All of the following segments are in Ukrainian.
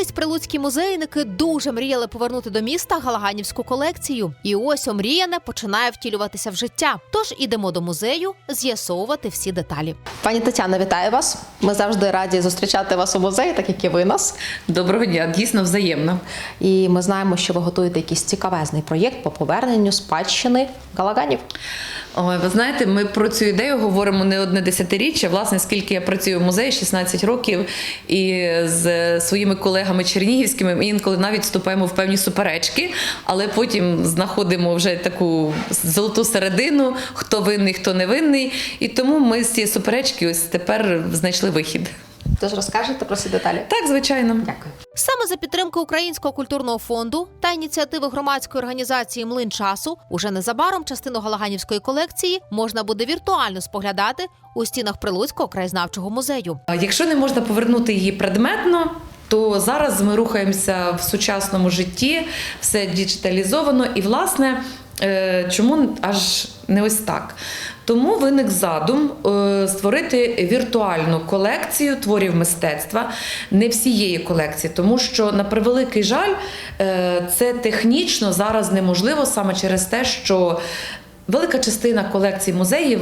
Колись прилуцькі музейники дуже мріяли повернути до міста Галаганівську колекцію. І ось омріяне починає втілюватися в життя. Тож ідемо до музею з'ясовувати всі деталі. Пані Тетяна, вітаю вас. Ми завжди раді зустрічати вас у музеї, так як і ви нас. Доброго дня, дійсно взаємно. І ми знаємо, що ви готуєте якийсь цікавезний проєкт по поверненню спадщини Галаганів. Ой, ви знаєте, ми про цю ідею говоримо не одне десятиріччя. Власне, скільки я працюю в музеї 16 років, і з своїми колегами чернігівськими ми інколи навіть вступаємо в певні суперечки, але потім знаходимо вже таку золоту середину, хто винний, хто не винний. І тому ми з цієї суперечки ось тепер знайшли вихід. Тож розкажете про ці деталі. Так, звичайно. Дякую. Саме за підтримки Українського культурного фонду та ініціативи громадської організації Млин часу уже незабаром частину Галаганівської колекції можна буде віртуально споглядати у стінах Прилуцького краєзнавчого музею. Якщо не можна повернути її предметно, то зараз ми рухаємося в сучасному житті, все діджиталізовано, і власне. Е, Чому аж не ось так? Тому виник задум е, створити віртуальну колекцію творів мистецтва, не всієї колекції, тому що, на превеликий жаль, е, це технічно зараз неможливо саме через те, що велика частина колекцій музеїв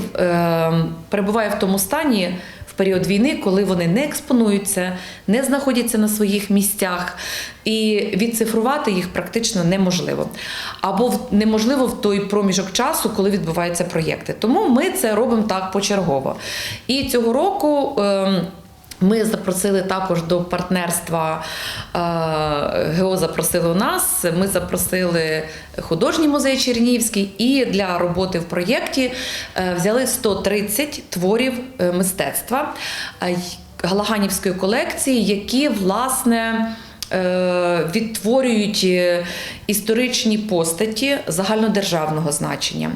перебуває в тому стані період війни, коли вони не експонуються, не знаходяться на своїх місцях, і відцифрувати їх практично неможливо. Або неможливо в той проміжок часу, коли відбуваються проєкти. Тому ми це робимо так почергово. І цього року. ем, ми запросили також до партнерства е, ГО запросили у нас. Ми запросили художній музей Чернігівський і для роботи в проєкті е, взяли 130 творів е, мистецтва Галаганівської колекції, які власне. Е, Відтворюють е, історичні постаті загальнодержавного значення,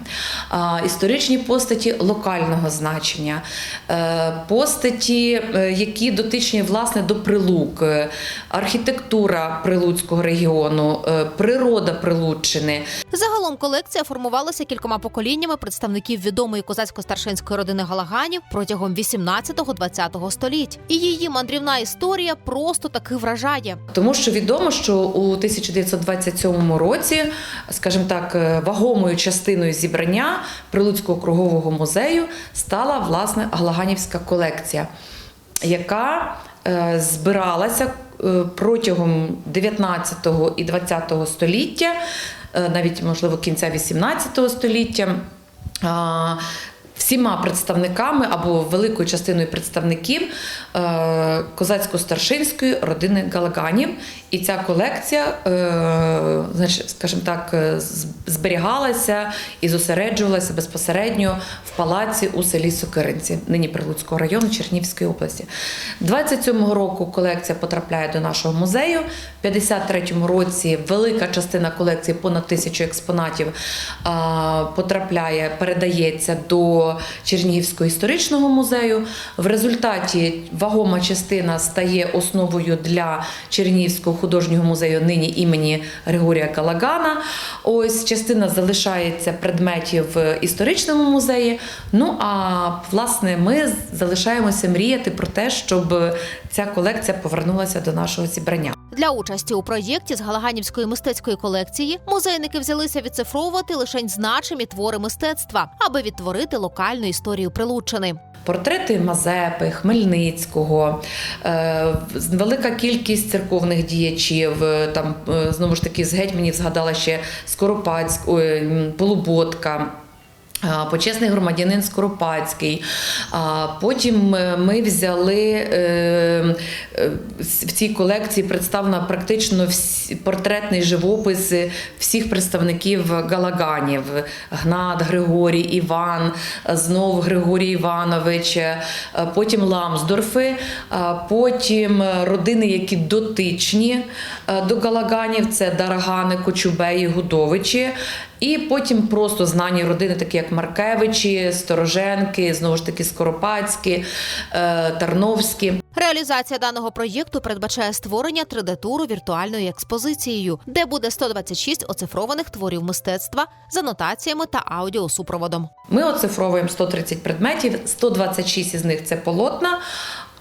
історичні постаті локального значення, е, постаті, які дотичні власне до прилук, архітектура прилуцького регіону, природа Прилуччини, Загалом колекція формувалася кількома поколіннями представників відомої козацько-старшинської родини Галаганів протягом 18-20 століть. І її мандрівна історія просто таки вражає. Тому що відомо, що у 1927 році, скажімо так, е, вагомою частиною зібрання Прилуцького кругового музею стала власне Галаганівська колекція, яка е, збиралася е, протягом 19 і 20 століття, навіть можливо кінця 18 століття. Всіма представниками або великою частиною представників е, козацько-старшинської родини Галаганів. І ця колекція, е, скажімо так, е, зберігалася і зосереджувалася безпосередньо в палаці у селі Сокиринці, нині Прилуцького району Чернівської області. 27-го року колекція потрапляє до нашого музею. В 53-му році велика частина колекції, понад тисячу експонатів, потрапляє, передається до Чернігівського історичного музею. В результаті вагома частина стає основою для Чернігівського художнього музею нині імені Григорія Калагана. Ось частина залишається предметів в історичному музеї. Ну а власне ми залишаємося мріяти про те, щоб ця колекція повернулася до нашого зібрання. Для участі у проєкті з Галаганівської мистецької колекції музейники взялися відцифровувати лише значимі твори мистецтва, аби відтворити локальну історію Прилуччини. Портрети Мазепи, Хмельницького, е, велика кількість церковних діячів. е, Там е, знову ж таки з гетьманів згадала ще Скоропадськ, ой, м, Полуботка. Почесний громадянин Скоропадський. Потім е, ми взяли е, е, в цій колекції представлено практично портретний живопис всіх представників Галаганів: Гнат, Григорій, Іван, знов Григорій Іванович, потім Ламсдорфи, потім родини, які дотичні до Галаганів, це Дарагани, Кочубеї, Гудовичі. І потім просто знані родини, такі як Маркевичі, Стороженки, знову ж таки Скоропадські, е, Тарновські. Реалізація даного проєкту передбачає створення 3D-туру віртуальною експозицією, де буде 126 оцифрованих творів мистецтва з анотаціями та аудіосупроводом. Ми оцифровуємо 130 предметів, 126 із них це полотна.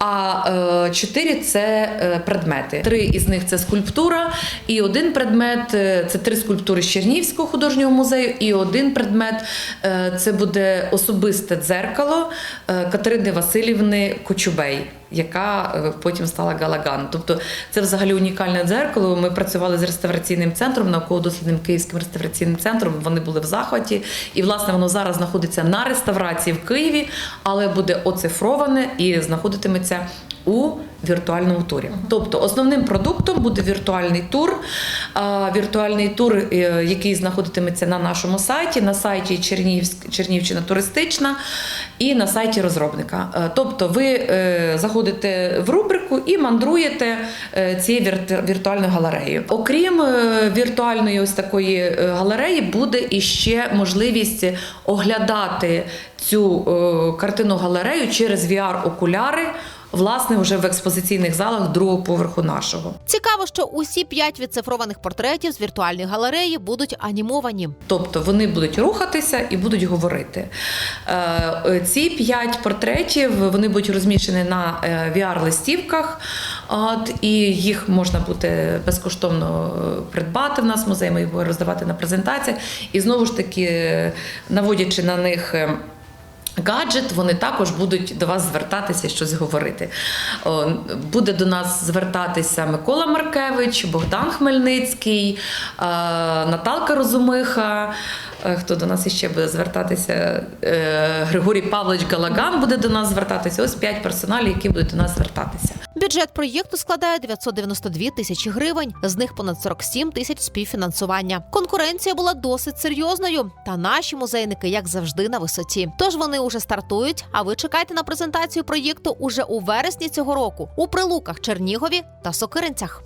А е, чотири це е, предмети. Три із них це скульптура, і один предмет е, це три скульптури з Чернігівського художнього музею, і один предмет це буде особисте дзеркало Катерини Васильівни Кочубей. Яка е, потім стала Галаган. Тобто це взагалі унікальне дзеркало. Ми працювали з реставраційним центром, науково-дослідним київським реставраційним центром. Вони були в захваті, і власне воно зараз знаходиться на реставрації в Києві, але буде оцифроване і знаходитиметься у віртуальному турі. Тобто основним продуктом буде віртуальний тур. Віртуальний тур, е, який знаходитиметься на нашому сайті, на сайті Чернівщина туристична і на сайті розробника. Е, Тобто ви е, заходите в рубрику і мандруєте цією віртуальною галереєю. Окрім віртуальної ось такої галереї, буде іще можливість оглядати цю картину галерею через VR-окуляри. Власне, вже в експозиційних залах другого поверху нашого. Цікаво, що усі п'ять відцифрованих портретів з віртуальної галереї будуть анімовані. Тобто вони будуть рухатися і будуть говорити. Е, е, Ці п'ять портретів вони будуть розміщені на е, VR-листівках, от, і їх можна буде безкоштовно е, придбати в нас в музеї. Ми їх будемо роздавати на презентаціях. І знову ж таки, е, наводячи на них. Гаджет, вони також будуть до вас звертатися, щось говорити. Буде до нас звертатися Микола Маркевич, Богдан Хмельницький, е, Наталка Розумиха. Е, Хто до нас іще буде звертатися? Е, Григорій Павлович Галаган буде до нас звертатися. Ось п'ять персоналів, які будуть до нас звертатися. Бюджет проєкту складає 992 тисячі гривень, з них понад 47 тисяч співфінансування. Конкуренція була досить серйозною, та наші музейники, як завжди, на висоті. Тож вони уже стартують. А ви чекайте на презентацію проєкту уже у вересні цього року у Прилуках, Чернігові та Сокиринцях.